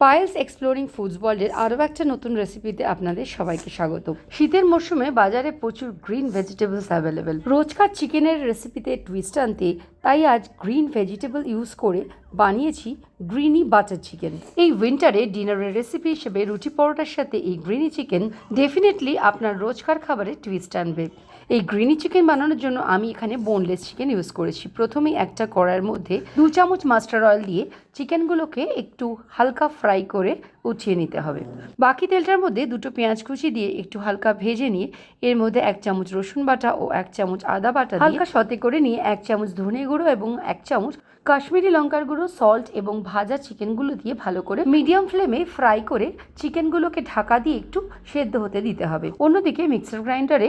Payel's exploring foods ওয়ার্ল্ডের আরও একটা নতুন রেসিপিতে আপনাদের সবাইকে স্বাগত। শীতের মরশুমে বাজারে প্রচুর গ্রিন ভেজিটেবলস অ্যাভেলেবেল রোজকার চিকেনের রেসিপিতে টুইস্ট আনতে তাই আজ গ্রিন ভেজিটেবল ইউজ করে বানিয়েছি গ্রিনি বাটার চিকেন এই উইন্টারে ডিনারের রেসিপি হিসেবে রুটি পরোটার সাথে এই গ্রিনি চিকেন ডেফিনেটলি আপনার রোজকার খাবারে টুইস্ট আনবে। এই গ্রিনি চিকেন বানানোর জন্য আমি এখানে বোনলেস চিকেন ইউজ করেছি। প্রথমেই একটা কড়াইয়ের মধ্যে দু চামচ মাস্টার অয়েল দিয়ে চিকেনগুলোকে একটু হালকা ফ্রাই করে উঠিয়ে নিতে হবে। বাকি তেলটার মধ্যে দুটো পেঁয়াজ কুচি দিয়ে একটু হালকা ভেজে নিয়ে এর মধ্যে এক চামচ রসুন বাটা ও এক চামচ আদা বাটা হালকা সতে করে নিয়ে এক চামচ ধনে গুঁড়ো এবং এক চামচ কাশ্মীরি লঙ্কার গুঁড়ো সল্ট এবং ভাজা চিকেনগুলো দিয়ে ভালো করে মিডিয়াম ফ্লেমে ফ্রাই করে চিকেনগুলোকে ঢাকা দিয়ে একটু সেদ্ধ হতে দিতে হবে। অন্যদিকে মিক্সার গ্রাইন্ডারে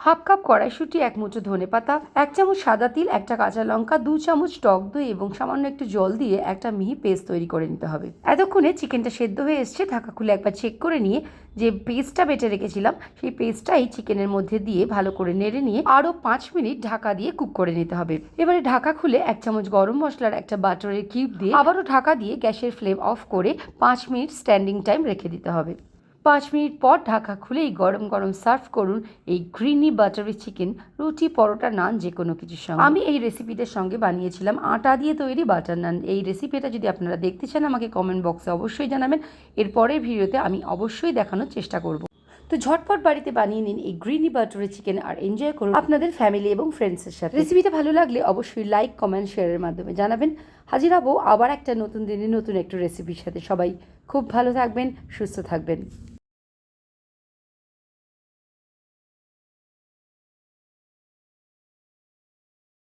হাফ কাপ কড়াইশুঁটি, এক মুঠো ধনে পাতা, এক চামচ সাদা তিল, একটা কাঁচা লঙ্কা, দু চামচ টক দই এবং সামান্য একটু জল দিয়ে একটা মিহি পেস্ট তৈরি করে নিতে হবে। এতক্ষণে চিকেনটা সেদ্ধ হয়ে এসছে, ঢাকা খুলে একবার চেক করে নিয়ে যে পেস্টটা বেটে রেখেছিলাম, সেই পেস্টটাই চিকেনের মধ্যে দিয়ে ভালো করে নেড়ে নিয়ে আরও পাঁচ মিনিট ঢাকা দিয়ে কুক করে নিতে হবে। এবারে ঢাকা খুলে এক চামচ গরম মশলার একটা বাটারের কিউব দিয়ে আবারও ঢাকা দিয়ে গ্যাসের ফ্লেম অফ করে পাঁচ মিনিট স্ট্যান্ডিং টাইম রেখে দিতে হবে। পাঁচ মিনিট পর ঢাকা খুলেই গরম গরম সার্ভ করুন এই গ্রিনি বাটারি চিকেন, রুটি, পরোটা, নান যে কোনো কিছুর সঙ্গে। আমি এই রেসিপিটার সঙ্গে বানিয়েছিলাম আটা দিয়ে তৈরি বাটার নান। এই রেসিপিটা যদি আপনারা দেখতে চান, আমাকে কমেন্ট বক্সে অবশ্যই জানাবেন। এর পরের ভিডিওতে আমি অবশ্যই দেখানোর চেষ্টা করব। তো ঝটপট বাড়িতে বানিয়ে নিন এই গ্রিনি বাটারি চিকেন আর এনজয় করুন আপনাদের ফ্যামিলি এবং ফ্রেন্ডসের সাথে। রেসিপিটা ভালো লাগলে অবশ্যই লাইক কমেন্ট শেয়ারের মাধ্যমে জানাবেন। হাজির হব আবার একটা নতুন দিনে নতুন একটা রেসিপির সাথে। সবাই খুব ভালো থাকবেন, সুস্থ থাকবেন।